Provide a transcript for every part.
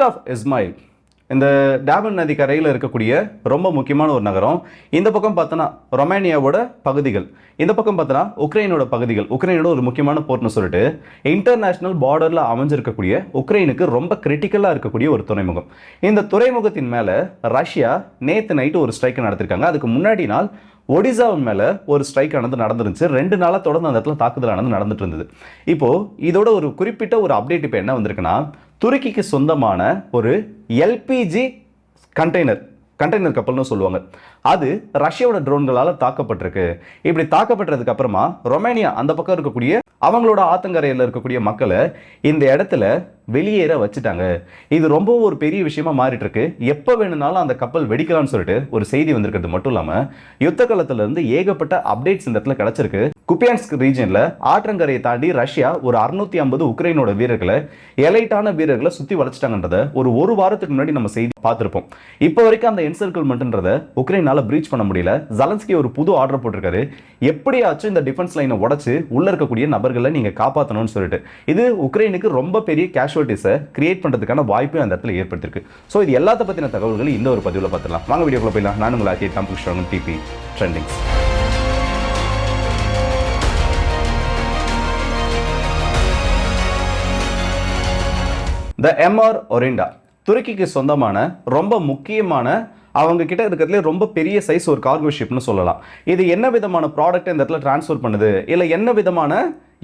Board of Ismail இந்த டேமன் நதி கரையில் இருக்கக்கூடிய ரொம்ப முக்கியமான ஒரு நகரம். இந்த பக்கம் பார்த்தோன்னா ரொமேனியாவோட பகுதிகள். இந்த பக்கம் பார்த்தோன்னா உக்ரைனோட பகுதிகள். உக்ரைனோட ஒரு முக்கியமான போர்ட்னு சொல்லிட்டு இன்டர்நேஷனல் பார்டரில் அமைஞ்சிருக்கக்கூடிய உக்ரைனுக்கு ரொம்ப கிரிட்டிக்கலாக இருக்கக்கூடிய ஒரு துறைமுகம். இந்த துறைமுகத்தின் மேலே ரஷ்யா நேற்று நைட்டு ஒரு ஸ்ட்ரைக் நடத்திருக்காங்க. அதுக்கு முன்னாடி நாள் ஒடிசாவின் மேலே ஒரு ஸ்ட்ரைக் ஆனது நடந்துருந்துச்சு. ரெண்டு நாளாக தொடர்ந்து அந்த இடத்துல தாக்குதலானது நடந்துட்டு இருந்தது. இப்போது இதோட ஒரு குறிப்பிட்ட ஒரு அப்டேட் இப்போ என்ன வந்திருக்குன்னா துருக்கிக்கு சொந்தமான ஒரு எல்பிஜி கண்டெய்னர் கண்டெய்னர் கப்பல்னு சொல்லுவாங்க. அது ரஷ்யாவோட ட்ரோன்களால் தாக்கப்பட்டிருக்கு. இப்படி தாக்கப்பட்டதுக்கு அப்புறமா ரொமேனியா அந்த பக்கம் இருக்கக்கூடிய அவங்களோட ஆத்தங்கரையில் இருக்கக்கூடிய மக்களை இந்த இடத்துல வெளியேற வச்சுட்டாங்க. இது ரொம்பவும் ஒரு பெரிய விஷயமா மாறிட்டு இருக்கு எப்போ வேணும்னாலும் அந்த கப்பல் வெடிக்கலாம்னு சொல்லிட்டு ஒரு செய்தி வந்திருக்கிறது மட்டும் இல்லாமல் யுத்த காலத்துல இருந்து ஏகப்பட்ட அப்டேட்ஸ் இந்த இடத்துல கிடைச்சிருக்கு. குப்பியான்ஸ்க் ரீஜனில் ஆற்றங்கரையை தாண்டி ரஷ்யா ஒரு அறுநூத்தி ஐம்பது உக்ரைனோட வீரர்களை எலைட்டான வீரர்களை சுத்தி வளைச்சிட்டாங்கன்றத ஒரு ஒரு வாரத்துக்கு முன்னாடி நம்ம செய்தி பார்த்துருப்போம். இப்போ வரைக்கும் அந்த என்சர்க்கிள்மெண்ட்ன்றத உக்ரைனால பிரீச் பண்ண முடியல. ஜலன்ஸ்கி ஒரு புது ஆர்டர் போட்டிருக்காரு. எப்படியாச்சும் இந்த டிஃபென்ஸ் லைனை உடச்சு உள்ள இருக்கக்கூடிய நபர்களை நீங்க காப்பாற்றணும்னு சொல்லிட்டு. இது உக்ரைனுக்கு ரொம்ப பெரிய கேஷுவலிட்டிஸை கிரியேட் பண்றதுக்கான வாய்ப்பு அந்த இடத்துல ஏற்படுத்திருக்கு. ஸோ இது எல்லாத்த பத்தின தகவல்கள் இந்த ஒரு பதிவில் பார்த்துலாம் வாங்க வீடியோக்குள்ள போயிடலாம். நான் உங்களை ஆக்கிய டிபி ட்ரெண்டிங்ஸ் த எம்ஆர் ஒரிண்டா துருக்கிக்கு சொந்தமான ரொம்ப முக்கியமான அவங்க கிட்ட இருக்கிறதுலே ரொம்ப பெரிய சைஸ் ஒரு கார்கோ ஷிப்னு சொல்லலாம். இது என்ன விதமான ப்ராடக்ட் இந்த இடத்துல டிரான்ஸ்ஃபர் பண்ணுது? இல்லை என்ன விதமான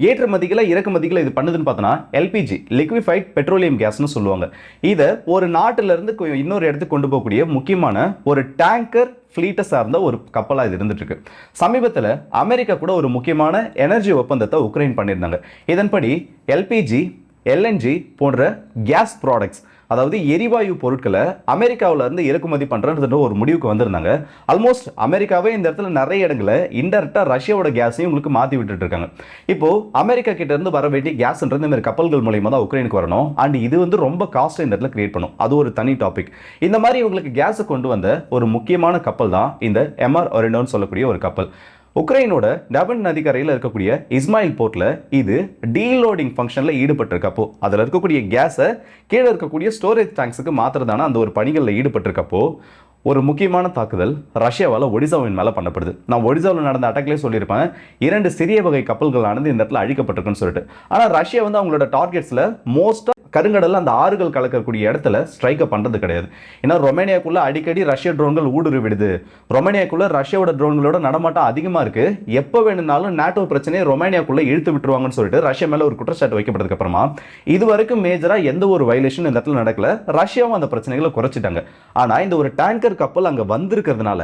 ஏற்றுமதிகளை இறக்குமதிகளை இது பண்ணுதுன்னு பார்த்தோன்னா எல்பிஜி லிக்விஃபைட் பெட்ரோலியம் கேஸ்னு சொல்லுவாங்க. இதை ஒரு நாட்டிலிருந்து இன்னொரு இடத்துக்கு கொண்டு போகக்கூடிய முக்கியமான ஒரு டேங்கர் ஃப்ளீட்டை சார்ந்த ஒரு கப்பலாக இது இருந்துட்டு இருக்கு சமீபத்தில் அமெரிக்கா கூட ஒரு முக்கியமான எனர்ஜி ஒப்பந்தத்தை உக்ரைன் பண்ணியிருந்தாங்க. இதன்படி எல்பிஜி எல்என்ஜி போன்ற கேஸ் ப்ராடக்ட்ஸ் அதாவது எரிவாயு பொருட்களை அமெரிக்காவிலேருந்து இறக்குமதி பண்ணுறதுன்ற ஒரு முடிவுக்கு வந்திருந்தாங்க. ஆல்மோஸ்ட் அமெரிக்காவே இந்த இடத்துல நிறைய இடங்களை இன்டெரக்டாக ரஷ்யாவோட கேஸையும் உங்களுக்கு மாற்றி விட்டுட்டு இருக்காங்க. இப்போது அமெரிக்கா கிட்டேருந்து வர வேண்டிய கேஸ்ன்றது இந்த மாதிரி கப்பல்கள் மூலயமா தான் உக்ரைனுக்கு வரணும். அண்ட் இது வந்து ரொம்ப காஸ்ட் இந்த இடத்துல கிரியேட் பண்ணும். அது ஒரு தனி டாபிக் இந்த மாதிரி இவங்களுக்கு கேஸை கொண்டு வந்த ஒரு முக்கியமான கப்பல் தான் இந்த எம்ஆர் ஒரிண்டோன்னு சொல்லக்கூடிய ஒரு கப்பல். உக்ரைனோட டபன் நதிக்கரையில் இருக்கக்கூடிய இஸ்மாயில் போர்ட்ல இது டீலோடிங் ஃபங்க்ஷனில் ஈடுபட்டிருக்கப்போ அதில் இருக்கக்கூடிய கேஸை கீழே இருக்கக்கூடிய ஸ்டோரேஜ் டேங்க்ஸுக்கு மாற்றுறதான அந்த ஒரு பணிகளில் ஈடுபட்டிருக்கப்போ ஒரு முக்கியமான தாக்குதல் ரஷ்யாவால் ஒடிசாவின் மேலே பண்ணப்படுது. நான் ஒடிசாவில் நடந்த அட்டாக்லேயே சொல்லியிருப்பேன். இரண்டு சிறிய வகை கப்பல்களானது இந்த இடத்துல அழிக்கப்பட்டிருக்குன்னு சொல்லிட்டு. ஆனால் ரஷ்யா வந்து அவங்களோட டார்கெட்ஸில் மோஸ்ட்டாக கருங்கடலில் அந்த ஆறுகள் கலக்கக்கூடிய இடத்துல ஸ்ட்ரைக்கை பண்ணுறது கிடையாது. ஏன்னா ரொமேனியாக்குள்ளே அடிக்கடி ரஷ்ய ட்ரோன்கள் ஊடுருவிடுது. ரொமேனியாக்குள்ளே ரஷ்யாவோட ட்ரோன்களோட நடமாட்டம் அதிகமாக இருக்கு. எப்போ வேணும்னாலும் நாட்டோ பிரச்சனையை ரொமேனியாக்குள்ளே இழுத்து விட்டுருவாங்கன்னு சொல்லிட்டு ரஷ்யா மேலே ஒரு குற்றச்சாட்டு வைக்கப்பட்டதுக்கு அப்புறமா இது வரைக்கும் மேஜராக எந்த ஒரு வயலேஷன் இந்த இடத்துல நடக்கல. ரஷ்யாவும் அந்த பிரச்சனைகளை குறைச்சிட்டாங்க. ஆனால் இந்த ஒரு டேங்கர் கப்பல் அங்கே வந்திருக்கிறதுனால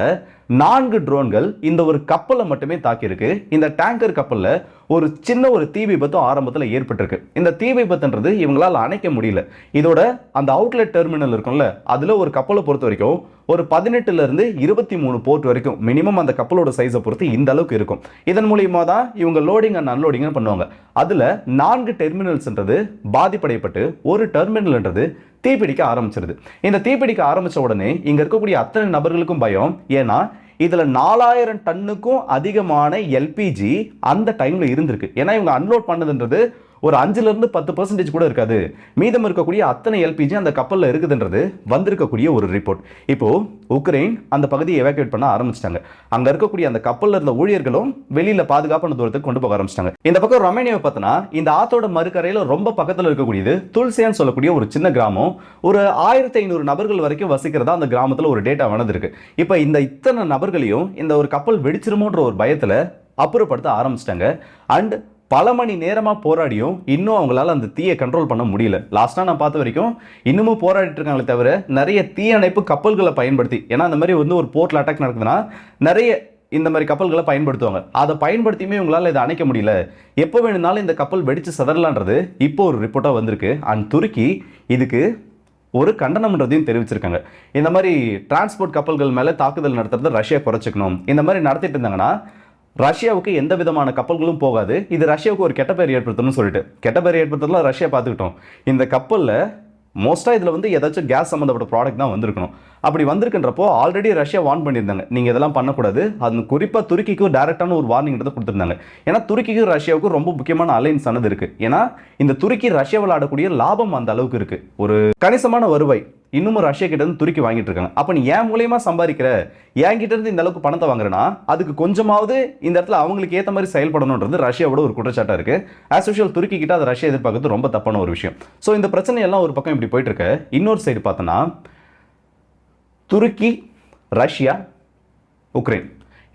நான்கு ட்ரோன்கள் இந்த ஒரு கப்பலை மட்டுமே தாக்கியிருக்கு. இந்த டேங்கர் கப்பலில் ஒரு சின்ன ஒரு தீ விபத்தும் ஆரம்பத்தில் ஏற்பட்டிருக்கு. இந்த தீ விபத்துன்றது இவங்களால் அணைக்க முடியல. இதோட அந்த அவுட்லெட் டெர்மினல் இருக்கும்ல அதில் ஒரு கப்பலை பொறுத்த வரைக்கும் ஒரு பதினெட்டுலேருந்து இருபத்தி மூணு போர்ட் வரைக்கும் மினிமம் அந்த கப்பலோட சைஸை பொறுத்து இந்த அளவுக்கு இருக்கும். இதன் மூலியமாக தான் இவங்க லோடிங் அண்ட் அன்லோடிங் பண்ணுவாங்க. அதில் நான்கு டெர்மினல்ஸ்ன்றது பாதிப்படையப்பட்டு ஒரு டெர்மினல்ன்றது தீப்பிடிக்க ஆரம்பிச்சிருது. இந்த தீப்பிடிக்க ஆரம்பித்த உடனே இங்கே இருக்கக்கூடிய அத்தனை நபர்களுக்கும் பயம். ஏன்னா இதில் நாலாயிரம் டன்னுக்கும் அதிகமான எல்பிஜி அந்த டைமில் இருந்திருக்கு. ஏன்னா இவங்க அன்லோட் பண்ணதுன்றது ஒரு அஞ்சுலேருந்து பத்து பர்சன்டேஜ் கூட இருக்காது. மீதம் இருக்கக்கூடிய அத்தனை எல்பிஜி அந்த கப்பலில் இருக்குதுன்றது வந்திருக்கக்கூடிய ஒரு ரிப்போர்ட் இப்போது உக்ரைன் அந்த பகுதியை எவாக்குவேட் பண்ண ஆரம்பிச்சிட்டாங்க. அங்கே இருக்கக்கூடிய அந்த கப்பலில் இருந்த ஊழியர்களும் வெளியில் பாதுகாப்பான தூரத்துக்கு கொண்டு போக ஆரம்பிச்சிட்டாங்க. இந்த பக்கம் ரொமேனியாவை பார்த்தோன்னா இந்த ஆத்தோட மறுக்கரையில் ரொம்ப பக்கத்தில் இருக்கக்கூடியது துல்சியான்னு சொல்லக்கூடிய ஒரு சின்ன கிராமம். ஒரு ஆயிரத்தி ஐநூறு நபர்கள் வரைக்கும் வசிக்கிறதா அந்த கிராமத்தில் ஒரு டேட்டா வளர்ந்துருக்கு. இப்போ இந்த இத்தனை நபர்களையும் இந்த ஒரு கப்பல் வெடிச்சிருமோன்ற ஒரு பயத்தில் அப்புறப்படுத்த ஆரம்பிச்சிட்டாங்க. அண்ட் பல மணி நேரமாக போராடியும் இன்னும் அவங்களால அந்த தீயை கண்ட்ரோல் பண்ண முடியல. லாஸ்ட்டாக நான் பார்த்த வரைக்கும் இன்னமும் போராடிட்டு இருக்காங்களே தவிர நிறைய தீயணைப்பு கப்பல்களை பயன்படுத்தி ஏன்னா அந்த மாதிரி வந்து ஒரு போர்ட்டில் அட்டாக் நடக்குதுன்னா நிறைய இந்த மாதிரி கப்பல்களை பயன்படுத்துவாங்க. அதை பயன்படுத்தியுமே உங்களால் இதை அணைக்க முடியல. எப்போ வேணும்னாலும் இந்த கப்பல் வெடித்து சதறலான்றது இப்போ ஒரு ரிப்போர்ட்டாக வந்திருக்கு. அண்ட் துருக்கி இதுக்கு ஒரு கண்டனம்ன்றதையும் தெரிவிச்சிருக்காங்க. இந்த மாதிரி டிரான்ஸ்போர்ட் கப்பல்கள் மேலே தாக்குதல் நடத்துறதை ரஷ்யா குறைச்சிக்கணும். இந்த மாதிரி நடத்திட்டு இருந்தாங்கன்னா ரஷ்யாவுக்கு எந்த விதமான கப்பல்களும் போகாது. இது ரஷ்யாவுக்கு ஒரு கெட்ட பேர் ஏற்படுத்தணும்னு சொல்லிட்டு. கெட்ட பேர் ஏற்படுத்துறதுல ரஷ்யா பார்த்துக்கிட்டோம். இந்த கப்பலில் மோஸ்ட்டாக இதில் வந்து ஏதாச்சும் கேஸ் சம்மந்தப்பட்ட ப்ராடக்ட் தான் வந்திருக்கணும். அப்படி வந்திருக்கின்றப்போ ஆல்ரெடி ரஷ்யா வார்ன் பண்ணியிருந்தாங்க. நீங்கள் இதெல்லாம் பண்ணக்கூடாது. அது குறிப்பாக துருக்கிக்கும் டேரெக்டான ஒரு வார்னிங்கிறத கொடுத்துருந்தாங்க. ஏன்னா துருக்கிக்கும் ரஷ்யாவுக்கும் ரொம்ப முக்கியமான அலைன்ஸ் ஆனது இருக்குது ஏன்னா இந்த துருக்கி ரஷ்யாவில் ஆடக்கூடிய லாபம் அந்த அளவுக்கு இருக்குது ஒரு கணிசமான வருவாய். இன்னமும் ரஷ்யா கிட்ட இருந்து துருக்கி வாங்கிட்டு இருக்காங்க. அப்போ நீ ஏன் மூலியமா சம்பாதிக்கிற? என் கிட்ட இருந்து இந்த அளவுக்கு பணத்தை வாங்குறேன்னா அதுக்கு கொஞ்சமாவது இந்த இடத்துல அவங்களுக்கு ஏற்ற மாதிரி செயல்படணுன்றது ரஷ்யாவோட ஒரு குற்றச்சாட்டா இருக்கு. ஆஸ் யூஷுவல் துருக்கி கிட்ட அதை ரஷ்யா எதிர்பார்க்கறது ரொம்ப தப்பான ஒரு விஷயம். ஸோ இந்த பிரச்சனை எல்லாம் ஒரு பக்கம் இப்படி போயிட்டு இருக்கு. இன்னொரு சைடு பார்த்தோன்னா துருக்கி ரஷ்யா உக்ரைன்.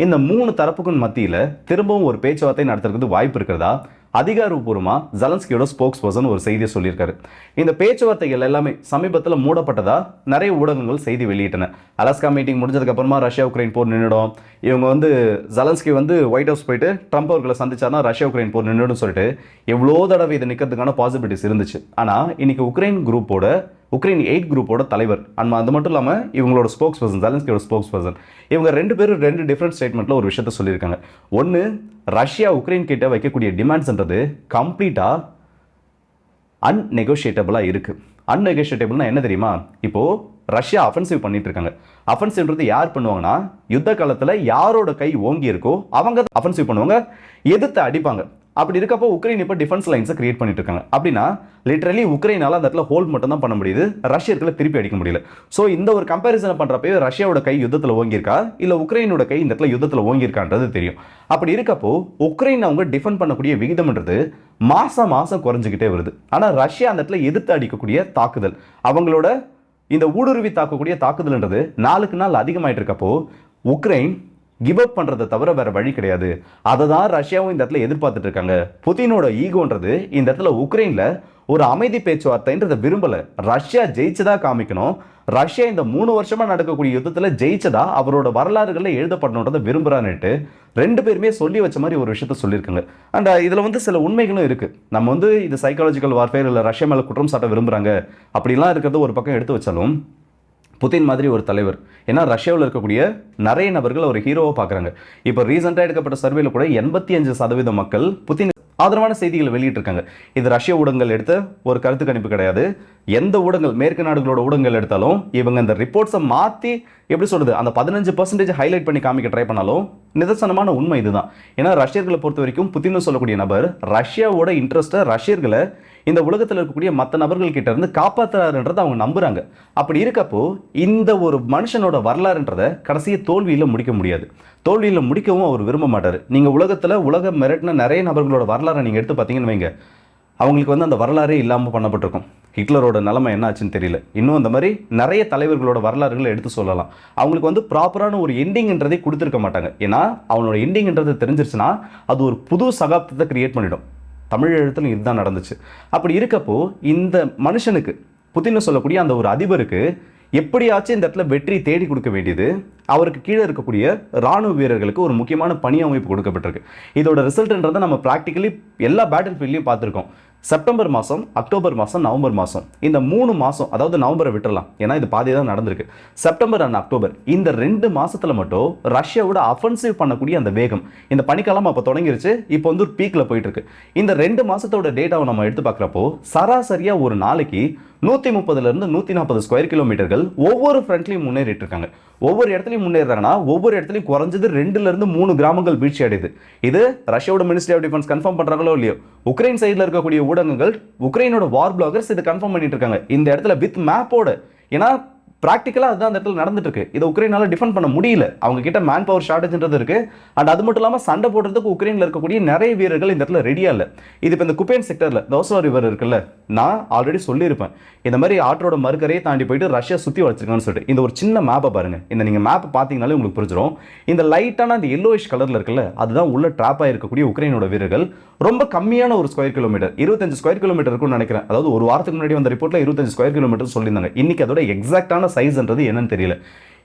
இந்த மூணு தரப்புக்கும் மத்தியில் திரும்பவும் ஒரு பேச்சுவார்த்தை நடத்துறதுக்கு வாய்ப்பு இருக்கிறதா? அதிகாரப்பூர்வமாக ஜலன்ஸ்கியோட ஸ்போக்ஸ் பர்சன் ஒரு செய்தியை சொல்லியிருக்காரு. இந்த பேச்சுவார்த்தைகள் எல்லாமே சமீபத்தில் மூடப்பட்டதாக நிறைய ஊடகங்கள் செய்தி வெளியிட்டன. அலாஸ்கா மீட்டிங் முடிஞ்சதுக்கப்புறமா ரஷ்யா உக்ரைன் போர் நின்றுடும் இவங்க வந்து ஜலன்ஸ்கி வந்து ஒயிட் ஹவுஸ் போயிட்டு ட்ரம்ப் அவர்களை சந்திச்சார்னா ரஷ்யா உக்ரைன் போர் நின்றுடும் சொல்லிட்டு எவ்வளோ தடவை இது நிற்கிறதுக்கான பாசிபிலிட்டிஸ் இருந்துச்சு. ஆனால் இன்னைக்கு உக்ரைன் குரூப்போட உக்ரைன் எயிட் குரூப்போட தலைவர். அண்ட் அது மட்டும் இல்லாமல் இவங்களோட ஸ்போக்ஸ் பர்சன் ஜலன்ஸ்கியோட ஸ்போக்ஸ் பர்சன் இவங்க ரெண்டு பேரும் ரெண்டு டிஃப்ரெண்ட் ஸ்டேட்மெண்ட்டில் ஒரு விஷயத்த சொல்லியிருக்காங்க. ஒன்று ரஷ்யா உக்ரைன் கிட்ட வைக்கக்கூடிய டிமாண்ட்ஸ்ன்றது கம்ப்ளீட்டாக அன்நெகோஷியேட்டபிளாக இருக்குது அன்நெகோஷியேட்டபிள்னா என்ன தெரியுமா? இப்போது ரஷ்யா அஃபென்சிவ் பண்ணிட்டு இருக்காங்க அஃபென்சிவ்ன்றது யார் பண்ணுவாங்கன்னா யுத்த காலத்தில் யாரோட கை ஓங்கி இருக்கோ அவங்க அஃபென்சிவ் பண்ணுவாங்க. எதிர்த்து அடிப்பாங்க. அப்படி இருக்கப்போ உக்ரைன் இப்போ டிஃபென்ஸ் லைன்ஸை கிரியேட் பண்ணிட்டு இருக்காங்க. அப்படின்னா லிட்டரலி உக்ரைனால அந்த இடத்துல ஹோல்ட் மட்டும் தான் பண்ண முடியுது. ரஷ்யர்களை திருப்பி அடிக்க முடியல. ஸோ இந்த ஒரு கம்பேரிசனை பண்றப்போ ரஷ்யாவோட கை யுத்தத்தில் ஓங்கியிருக்கா? இல்லை உக்ரைனோட கை இந்த இடத்துல யுத்தத்தில் ஓங்கியிருக்கான்றது தெரியும். அப்படி இருக்கப்போ உக்ரைன் அவங்க டிஃபெண்ட் பண்ணக்கூடிய விகிதம்ன்றது மாதம் மாதம் குறைஞ்சிக்கிட்டே வருது. ஆனால் ரஷ்யா அந்த இடத்துல எதிர்த்து அடிக்கக்கூடிய தாக்குதல். அவங்களோட இந்த ஊடுருவி தாக்கக்கூடிய தாக்குதல்ன்றது நாளுக்கு நாள் அதிகமாயிட்டு இருக்கப்போ உக்ரைன் கிவ் அப் பண்ணுறதை தவிர வேறு வழி கிடையாது. அதை தான் ரஷ்யாவும் இந்த இடத்துல எதிர்பார்த்துட்டு இருக்காங்க புதினோட ஈகோன்றது இந்த இடத்துல உக்ரைனில் ஒரு அமைதி பேச்சுவார்த்தைன்றதை விரும்பல. ரஷ்யா ஜெயிச்சதா காமிக்கணும். ரஷ்யா இந்த மூணு வருஷமாக நடக்கக்கூடிய யுத்தத்தில் ஜெயிச்சதா அவரோட வரலாறுகளில் எழுதப்படணுன்றதை விரும்புகிறான்னுட்டு ரெண்டு பேருமே சொல்லி வச்ச மாதிரி ஒரு விஷயத்த சொல்லியிருக்காங்க. அண்ட் uh, இதில் வந்து சில உண்மைகளும் இருக்குது நம்ம வந்து இது சைக்காலஜிக்கல் வார்ஃபேர் இல்லை ரஷ்யா மேலே குற்றம் சாட்ட விரும்புகிறாங்க அப்படிலாம் இருக்கிறது ஒரு பக்கம் எடுத்து வச்சாலும் புதின் மாதிரி ஒரு தலைவர். ஏன்னா ரஷ்யாவில் இருக்கக்கூடிய நிறைய நபர்கள் ஒரு ஹீரோவை பார்க்குறாங்க இப்போ ரீசெண்டாக எடுக்கப்பட்ட சர்வேல கூட எண்பத்தி அஞ்சு சதவீத மக்கள் புதின் ஆதரவான செய்திகளை வெளியிட்டிருக்காங்க. இது ரஷ்ய ஊடகங்கள் எடுத்த ஒரு கருத்து கணிப்பு கிடையாது. எந்த ஊடகங்கள் மேற்கு நாடுகளோட ஊடகங்கள் எடுத்தாலும் இவங்க இந்த ரிப்போர்ட்ஸை மாற்றி எப்படி சொல்கிறது அந்த பதினஞ்சு பர்சன்டேஜ் ஹைலைட் பண்ணி காமிக்க ட்ரை பண்ணாலும் நிதர்சனமான உண்மை இதுதான். ஏன்னா ரஷ்யர்களை பொறுத்த வரைக்கும் புத்தின்னு சொல்லக்கூடிய நபர் ரஷ்யாவோட இன்ட்ரெஸ்ட்டை ரஷ்யர்களை இந்த உலகத்தில் இருக்கக்கூடிய மற்ற நபர்கள் கிட்ட இருந்து காப்பாற்றுறாருன்றதை அவங்க நம்புறாங்க. அப்படி இருக்கப்போ இந்த ஒரு மனுஷனோட வரலாறுன்றதை கடைசியை தோல்வியில் முடிக்க முடியாது. தோல்வியில் முடிக்கவும் அவர் விரும்ப மாட்டார். நீங்கள் உலகத்தில் உலகம் மிரட்டின நிறைய நபர்களோட வரலாறை நீங்கள் எடுத்து பார்த்தீங்கன்னு வைங்க. அவங்களுக்கு வந்து அந்த வரலாறே இல்லாமல் பண்ணப்பட்டிருக்கும். ஹிட்லரோட நிலைமை என்ன ஆச்சுன்னு தெரியல. இன்னும் அந்த மாதிரி நிறைய தலைவர்களோட வரலாறுகளை எடுத்து சொல்லலாம். அவங்களுக்கு வந்து ப்ராப்பரான ஒரு எண்டிங்ன்றதே கொடுத்துருக்க மாட்டாங்க. ஏன்னா அவனோட எண்டிங்ன்றது தெரிஞ்சிருச்சுன்னா அது ஒரு புது சகாப்தத்தை கிரியேட் பண்ணிடும். தமிழ் எழுத்துலையும் இதுதான் நடந்துச்சு. அப்படி இருக்கப்போ இந்த மனுஷனுக்கு புத்தின்னு சொல்லக்கூடிய அந்த ஒரு அதிபருக்கு எப்படியாச்சும் இந்த இடத்துல வெற்றி தேடி கொடுக்க வேண்டியது அவருக்கு கீழே இருக்கக்கூடிய ராணுவ வீரர்களுக்கு ஒரு முக்கியமான பணி அமைப்பு கொடுக்கப்பட்டிருக்கு. இதோட ரிசல்ட்ன்றதை நம்ம ப்ராக்டிக்கலி எல்லா பேட்டில் ஃபீல்ட்லையும் பார்த்துருக்கோம். செப்டம்பர் மாதம் அக்டோபர் மாதம் நவம்பர் மாதம் இந்த மூணு மாதம் அதாவது நவம்பரை விட்டுறலாம். ஏன்னா இது பாதி தான் நடந்திருக்கு. September and October. இந்த ரெண்டு மாதத்தில் மட்டும் ரஷ்யாவோட அஃபென்சிவ் பண்ணக்கூடிய அந்த வேகம். இந்த பனிக்காலம் அப்போ தொடங்கிருச்சு இப்போ வந்து ஒரு பீக்கில் போயிட்டு இருக்கு. இந்த ரெண்டு மாதத்தோட டேட்டாவை நம்ம எடுத்து பார்க்குறப்போ சராசரியாக ஒரு நாளைக்கு நூற்றி முப்பதுலேருந்து நூற்றி நாற்பது ஸ்கொயர் கிலோமீட்டர்கள் ஒவ்வொரு ஃப்ரண்ட்லையும் முன்னேறிட்டு இருக்காங்க ஒவ்வொரு இடத்துலையும் முன்னேறாங்கன்னா ஒவ்வொரு இடத்துலையும் குறைஞ்சது ரெண்டுலேருந்து மூணு கிராமங்கள் வீழ்ச்சி அடையுது. இது ரஷ்யாவோட மினிஸ்ட்ரி ஆஃப் டிஃபென்ஸ் கன்ஃபார்ம் பண்ணுறாங்களோ இல்லையோ? உக்ரைன் சைடில் இருக்கக்கூடிய ஊடகங்கள் உக்ரைனோட வார் பிளாகர்ஸ் இது கன்ஃபார்ம் பண்ணிட்டு இருக்காங்க இந்த இடத்துல வித் மேப்போட ஏன்னா ப்ராக்டிக்கலாக அதுதான் அந்த இடத்துல நடந்துட்டு இருக்கு இதை உக்ரைனால டிஃபெண்ட் பண்ண முடியல. அவங்க கிட்ட மேன் பவர் ஷார்டேஜ்ன்றது இருக்கு. அண்ட் அது மட்டும் இல்லாமல் சண்டை போடுறதுக்கு உக்ரைனில் இருக்கக்கூடிய நிறைய வீரர்கள் இந்த இடத்துல ரெடியாக இல்லை. இது இப்போ இந்த குப்பேன் செக்டரில் தோசா ரிவர் இருக்குல்ல நான் ஆல்ரெடி சொல்லியிருப்பேன். இந்த மாதிரி ஆற்றோட மறுக்கரையை தாண்டி போயிட்டு ரஷ்யா சுற்றி வச்சிருக்கான்னு சொல்லிட்டு. இந்த ஒரு சின்ன மேப்பை பாருங்க. இந்த நீங்கள் மேப்பை பார்த்தீங்கனாலே உங்களுக்கு புரிஞ்சிடும் இந்த லைட்டான அந்த எல்லோயிஷ் கலரில் இருக்குல்ல அதுதான் உள்ள ட்ராப் ஆயிருக்கக்கூடிய உக்ரைனோட வீரர்கள். ரொம்ப கம்மியான ஒரு ஸ்கொயர் கிலோமீட்டர் இருபத்தஞ்சு ஸ்கொயர் கிலோமீட்டர் இருக்கும்னு நினைக்கிறேன். அதாவது ஒரு வாரத்துக்கு முன்னாடி வந்த ரிப்போர்ட்டில் இருபத்தஞ்சு ஸ்கொயர் கிலோமீட்டர் சொல்லியிருந்தாங்க. இன்னைக்கு அதோட எக்ஸாக்டான சைஸ்ன்றது என்னன்னு தெரியல.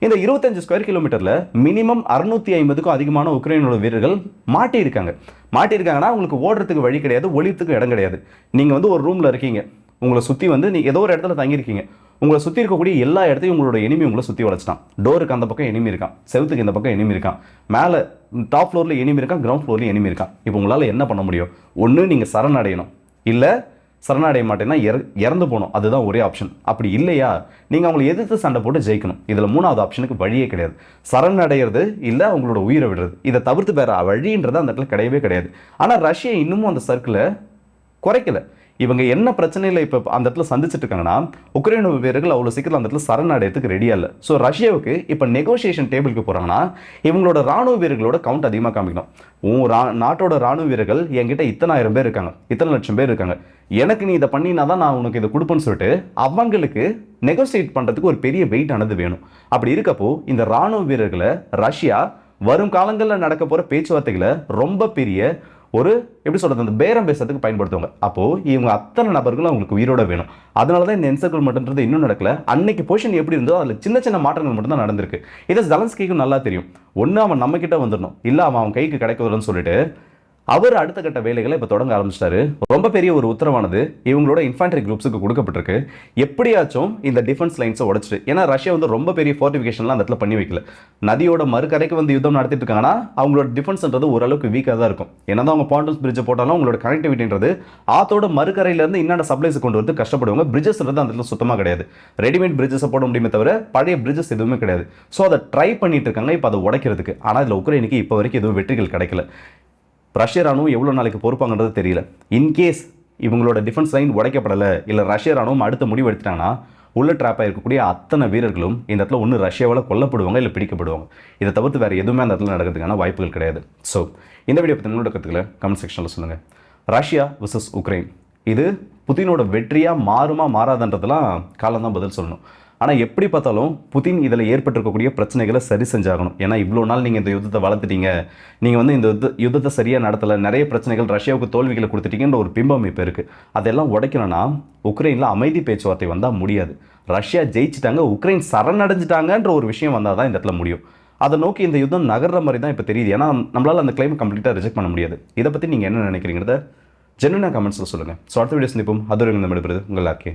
இந்த இருபத்தஞ்சு ஸ்கொயர் கிலோமீட்டர்ல மினிமம் அறுநூத்தி ஐம்பதுக்கும் அதிகமான உக்ரைனோட வீரர்கள் மாட்டியிருக்காங்க. மாட்டியிருக்காங்கன்னா உங்களுக்கு ஓடுறதுக்கு வழி கிடையாது ஒளியத்துக்கு இடம் கிடையாது. நீங்க வந்து ஒரு ரூம்ல இருக்கீங்க. உங்களை சுற்றி வந்து நீ ஏதோ ஒரு இடத்துல தங்கியிருக்கீங்க. உங்களை சுற்றி இருக்கக்கூடிய எல்லா இடத்தையும் உங்களோட எனிமி உங்களை சுற்றி வளைச்சிட்டான் டோருக்கு அந்த பக்கம் எனிமி இருக்கான். செவுத்துக்கு இந்த பக்கம் எனிமி இருக்கான். மேலே டாப் ஃப்ளோரில் எனிமி இருக்கான் கிரவுண்ட் ஃப்ளோர்லையும் எனிமி இருக்கான். இப்போ உங்களால் என்ன பண்ண முடியும்? ஒன்று நீங்கள் சரணடையணும். இல்லை சரணடைய மாட்டேன்னா இறந்து போகணும். அதுதான் ஒரே ஆப்ஷன் அப்படி இல்லையா? நீங்கள் அவங்களை எதிர்த்து சண்டை போட்டு ஜெயிக்கணும். இதில் மூணாவது ஆப்ஷனுக்கு வழியே கிடையாது. சரணடைகிறது இல்லை அவங்களோட உயிரை விடுறது. இதை தவிர்த்து வேற வழின்றது அந்த இடத்துல கிடையவே கிடையாது. ஆனால் ரஷ்யா இன்னமும் அந்த சர்க்கிளை குறைக்கல. இவங்க என்ன பிரச்சனையில் இப்போ அந்த இடத்துல சந்திச்சுட்டு இருக்காங்கன்னா உக்ரைன் வீரர்கள் அவ்வளோ சீக்கிரம் அந்த இடத்துல சரணடையத்துக்கு ரெடியாக இல்லை. ஸோ ரஷ்யாவுக்கு இப்போ நெகோசியேஷன் டேபிளுக்கு போகிறாங்கன்னா இவங்களோட ராணுவ வீரர்களோட கவுண்ட் அதிகமாக காமிக்கணும். உன் ரா நாட்டோட ராணுவ வீரர்கள் என்கிட்ட இத்தனாயிரம் பேர் இருக்காங்க. இத்தனை லட்சம் பேர் இருக்காங்க. எனக்கு நீ இதை பண்ணினா தான் நான் உனக்கு இதை கொடுப்பேன்னு சொல்லிட்டு அவங்களுக்கு நெகோசியேட் பண்ணுறதுக்கு ஒரு பெரிய வெயிட் ஆனது வேணும். அப்படி இருக்கப்போ இந்த ராணுவ வீரர்களை ரஷ்யா வரும் காலங்களில் நடக்க போகிற பேச்சுவார்த்தைகளை ரொம்ப பெரிய ஒரு எப்படி சொல்கிறது அந்த பேரம் பேசுறதுக்கு பயன்படுத்துவாங்க. அப்போ இவங்க அத்தனை நபர்களும் அவங்களுக்கு உயிரோட வேணும். அதனால தான் இந்த என்சர்கிள் மட்டும்ன்றது இன்னும் நடக்கல. அன்னைக்கு பொசிஷன் எப்படி இருந்தோ அதில் சின்ன சின்ன மாற்றங்கள் மட்டும் தான் நடந்திருக்கு. இதை ஜலன்ஸ்கிக்கும் நல்லா தெரியும். ஒன்று அவன் நம்ம வந்துடணும். இல்லை அவன் அவன் கைக்கு கிடைக்குதுன்னு சொல்லிட்டு அவர் அடுத்த கட்ட வேலைகளை இப்போ தொடங்க ஆரம்பிச்சிட்டாரு. ரொம்ப பெரிய ஒரு உத்தரவானது. இவங்களோட இன்ஃபான்ட்ரி குரூப்ஸுக்கு கொடுக்கப்பட்டிருக்கு. எப்படியாச்சும் இந்த டிஃபென்ஸ் லைன்ஸை உடச்சிட்டு ஏன்னா ரஷ்யா வந்து ரொம்ப பெரிய ஃபோர்டிஃபிகேஷன்லாம் அந்த இடத்துல பண்ணி வைக்கல. நதியோட மறுக்கரைக்கு வந்து யுத்தம் நடத்திட்டு இருக்காங்கன்னா அவங்களோட டிஃபென்ஸ்ன்றது ஓரளவுக்கு வீக்காக தான் இருக்கும். என்னதான் அவங்க பாண்டன்ஸ் பிரிட்ஜை போட்டாலும் அவங்களோட கனெக்டிவிட்டின்றது ஆத்தோட மறுக்கரையிலேருந்து என்னென்ன சப்ளைஸ் கொண்டு வந்து கஷ்டப்படுவாங்க. பிரிட்ஜஸ்ன்றது அந்த இடத்துல சுத்தமாக கிடையாது. ரெடிமேட் பிரிட்ஜஸை போட முடியுமே தவிர பழைய பிரிட்ஜஸ் எதுவுமே கிடையாது. ஸோ அதை ட்ரை பண்ணிட்டு இருக்காங்க. இப்போ அதை உடைக்கிறதுக்கு. ஆனால் இதில் உக்ரைனுக்கு இப்போ வரைக்கும் எதுவும் வெற்றிகள் கிடைக்கல. ரஷ்ய ராணுவம் எவ்வளோ நாளைக்கு பொறுப்பாங்கிறது தெரியல. இன்கேஸ் இவங்களோட டிஃபென்ஸ் லைன் உடைக்கப்படலை இல்லை ரஷ்ய ராணுவம் அடுத்த முடிவு எடுத்துட்டாங்கன்னா உள்ள ட்ராப்பாக இருக்கக்கூடிய அத்தனை வீரர்களும் இந்த இடத்துல ஒன்று ரஷ்யாவால் கொல்லப்படுவாங்க இல்லை பிடிக்கப்படுவாங்க. இதை தவிர்த்து வேறு எதுவுமே அந்த இடத்துல நடக்கிறதுக்கான வாய்ப்புகள் கிடையாது. ஸோ இந்த வீடியோ பற்றி உங்களோட கற்றுக்கல கமெண்ட் செக்ஷனில் சொல்லுங்கள் ரஷ்யா விசஸ் உக்ரைன். இது புதினோட வெற்றியாக மாறுமா மாறாதன்றதெல்லாம் காலம் தான் பதில் சொல்லணும். ஆனால் எப்படி பார்த்தாலும் புதின் இதில் ஏற்பட்டிருக்கக்கூடிய பிரச்சனைகளை சரி செஞ்சாகணும். ஏன்னா இவ்வளோ நாள் நீங்கள் இந்த யுத்தத்தை வளர்த்துட்டீங்க. நீங்கள் வந்து இந்த யுத்த யுத்தத்தை சரியாக நடத்தலை நிறைய பிரச்சனைகள் ரஷ்யாவுக்கு தோல்விகளை கொடுத்துட்டீங்கன்ற ஒரு பிம்பம் இப்போ இருக்குது அதெல்லாம் உடைக்கணும்னா உக்ரைனில் அமைதி பேச்சுவார்த்தை வந்தால் முடியாது. ரஷ்யா ஜெயிச்சிட்டாங்க உக்ரைன் சரணடைஞ்சிட்டாங்கன்ற ஒரு விஷயம் வந்தால் தான் இந்த இடத்துல முடியும். அதை நோக்கி இந்த யுத்தம் நகர்ற மாதிரி தான் இப்போ தெரியுது. ஏன்னா நம்மளால் அந்த கிளைம் கம்ப்ளீட்டாக ரிஜெக்ட் பண்ண முடியாது. இதை பற்றி நீங்கள் என்ன நினைக்கிறீங்கிறத ஜென்வனாக கமெண்ட்ஸில் சொல்லுங்கள் ஸோ அடுத்த வீடியோ சந்திப்போம். அது நம்ம எடுப்பது உங்கள் ஆர்கே